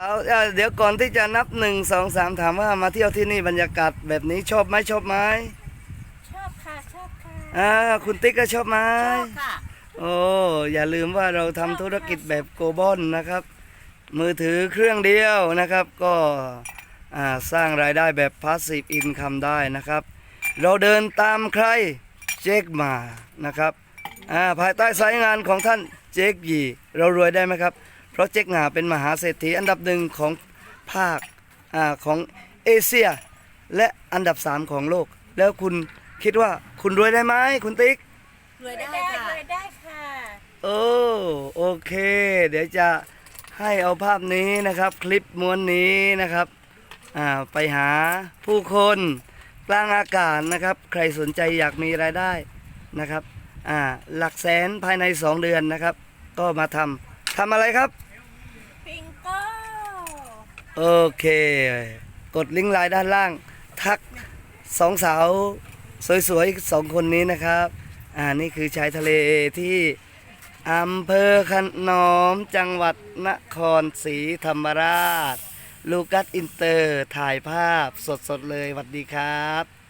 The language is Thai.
เอาเอาเดี๋ยวก่อนที่จะนับหนึ่งสองสามถามว่ามาเที่ยวที่นี่บรรยากาศแบบนี้ชอบไหมชอบไหมชอบค่ะชอบค่ะอ่าคุณติ๊กก็ชอบไหมชอบค่ะโอ้อย่าลืมว่าเราทำธุรกิจแบบโกลบอลนะครับ มือถือเครื่องเดียวนะครับ ก็อ่าสร้างรายได้แบบพาสซีฟอินคัมได้นะครับ เราเดินตามใครเจ๊กมานะครับอ่าภายใต้สายงานของท่าน เจ๊กหยีเรารวยได้ไหมครับ เพราะเจ๊กหงาเป็นมหาเศรษฐีอันดับหนึ่งของภาคอ่าของเอเชีย และอันดับสามของโลก แล้วคุณคิดว่าคุณรวยได้ไหมคุณติ๊กรวยได้ค่ะรวยได้ค่ะโอ้โอเค เดี๋ยวจะให้เอาภาพนี้นะครับ คลิปม้วนนี้นะครับอ่าไปหาผู้คนกลางอากาศนะครับ ใครสนใจอยากมีรายได้นะครับ อ่าหลักแสนภายใน 2 เดือนนะครับ ก็มาทำทำอะไรครับ ปิงโก้โอเค กดลิงก์ไลน์ด้านล่าง ทักสองสาวสวยๆสองคนนี้นะครับ อ่านี่คือชายทะเลที่อำเภอขนอมจังหวัดนครศรีธรรมราช ลูกัสอินเตอร์ถ่ายภาพสดๆเลยสวัสดีครับ